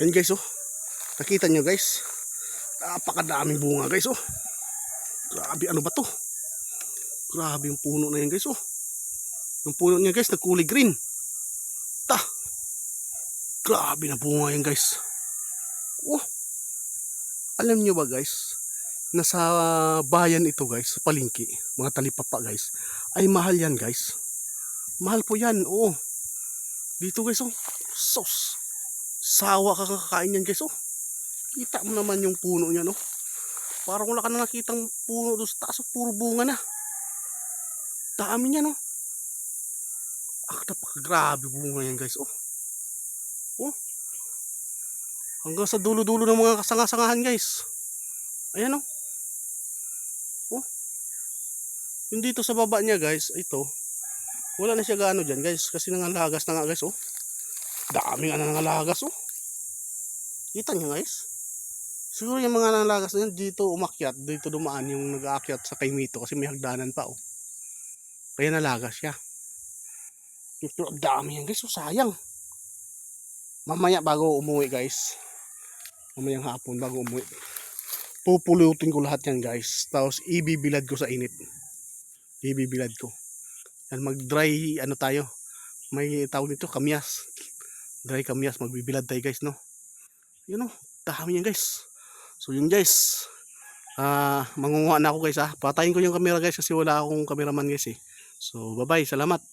Yan guys oh. Nakita nyo guys. Napakadaming bunga guys oh. Grabe ano ba to? Grabe yung puno na yan guys oh. Yung puno niya guys nagkulay green. Ta. Grabe na bunga yan guys. Oh. Alam nyo ba guys? Nasa bayan ito guys, sa palingki, mga talipapa guys. Ay mahal yan guys. Mahal po yan, oo. Dito guys oh. Sos. Sawa ka kakain yan guys oh. Kita mo naman yung puno niya no. Parang wala ka na nakitang puno doon sa taas. oh. Puro bunga na. Dami niya no. Ah, napakagrabe bunga yan guys oh. Oh. Hanggang sa dulo-dulo ng mga kasanga-sangahan guys. Ayan oh. Oh. Yung dito sa baba niya guys, ito. Wala na siya gaano dyan guys. Kasi nangalagas na nga guys oh. Dami nga nangalagas oh. Kita niyo guys. Siguro yung mga nangalagas na yun, dito umakyat, dito dumaan yung nag-aakyat sa Kaimito kasi may hagdanan pa oh. Kaya nalagas siya. Pero dami yan guys, oh, sayang. Mamaya bago umuwi guys. Mamayang hapon bago umuwi. Pupulutin ko lahat yan guys. Tapos ibibilad ko sa init. Ibibilad ko. Yan mag-dry ano tayo. May tawag nito kamyas. Dry kamyas magbibilad tayo guys no. Yun oh, dami yan guys. So yun guys. Ah, mangunguha na ako guys ha. Patayin ko yung camera guys kasi wala akong cameraman guys eh. So bye bye, salamat.